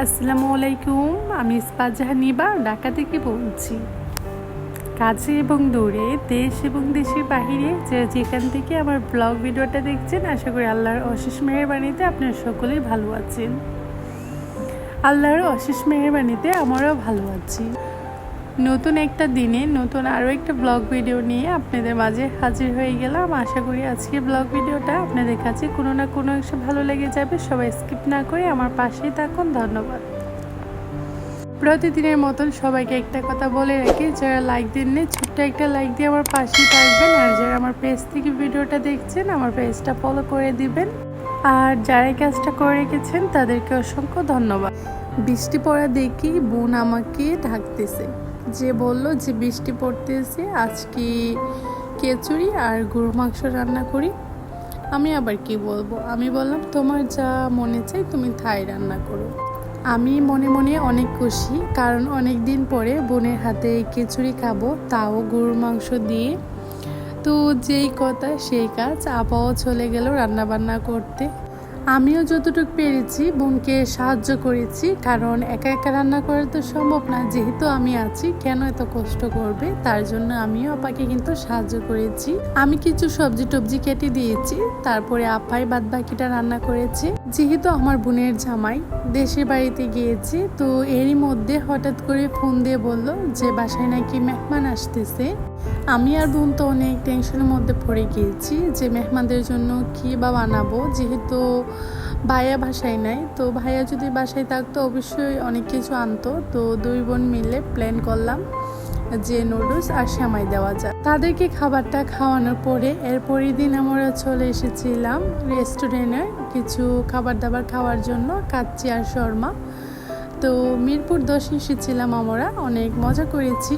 আসসালামু আলাইকুম, আমি ইস্পাজাহা নিবা ঢাকা থেকে বলছি। কাছে এবং দূরে, দেশ এবং দেশের বাহিরে, যে যেখান থেকে আমার ব্লগ ভিডিওটা দেখছেন, আশা করি আল্লাহর অশেষ মেহরবানিতে আপনারা সকলেই ভালো আছেন। আল্লাহর অশেষ মেহরবানিতে আমারও ভালো আছি। নতুন একটা দিনে নতুন আরও একটা ব্লগ ভিডিও নিয়ে আপনাদের মাঝে হাজির হয়ে গেলাম। আশা করি আজকে ব্লগ ভিডিওটা আপনাদের কাছে কোনো না কোনো একটু ভালো লেগে যাবে। সবাই স্কিপ না করে আমার পাশেই থাকুন। ধন্যবাদ। প্রতিদিনের মতন সবাইকে একটা কথা বলে রাখি, যারা লাইক দেন নেই ছোট্ট একটা লাইক দিয়ে আমার পাশেই থাকবেন। আর যারা আমার পেজ থেকে ভিডিওটা দেখছেন, আমার পেজটা ফলো করে দিবেন। আর যারা কাজটা করে রেখেছেন, তাদেরকে অসংখ্য ধন্যবাদ। বৃষ্টি পড়া দেখি বোন আমাকে ঢাকতেছে। যে বলল যে বৃষ্টি পড়তেছে, আজকে কেচুরি আর গরু মাংস রান্না করি। আমি আবার কি বলব? আমি বললাম, তোমার যা মনে চাই তুমি থাই রান্না করো। আমি মনে মনে অনেক খুশি, কারণ অনেক দিন পরে বোনের হাতে খিচুড়ি খাব, তাও গরুর মাংস দিয়ে। তো যেই কথা, সেই কাজ, আপাও চলে গেল রান্না বান্না করতে। আমিও যতটুকু পেরেছি, বোনকে সাহায্য করেছি, কারণ একা একা রান্না করা তো সম্ভব না। যেহেতু আমি আছি, কেন এত কষ্ট করবে? তার জন্য আমিও আপাকে কিন্তু সাহায্য করেছি। আমি কিছু সবজি টবজি কেটে দিয়েছি, তারপরে আপাই বাদ বাকিটা রান্না করেছে। যেহেতু আমার বোনের জামাই দেশের বাড়িতে গিয়েছে, তো এরই মধ্যে হঠাৎ করে ফোন দিয়ে বলল যে বাসায় নাকি মেহমান আসতেছে। আমি আর বোন তো অনেক টেনশনের মধ্যে পড়ে গিয়েছি যে মেহমানদের জন্য কি বা বানাবো, যেহেতু ভাইয়া বাসায় নাই। তো ভাইয়া যদি বাসায় থাকতো, অবশ্যই অনেক কিছু আনতো। তো দুই বোন মিলে প্ল্যান করলাম যে নুডলস আর সেমাই দেওয়া যায় তাদেরকে খাবারটা খাওয়ানোর পরে এরপরই দিন আমরা চলে এসেছিলাম রেস্টুরেন্টে কিছু খাবার দাবার খাওয়ার জন্য, কাচ্চি আর শর্মা। তো মিরপুর দশ এসেছিলাম আমরা, অনেক মজা করেছি।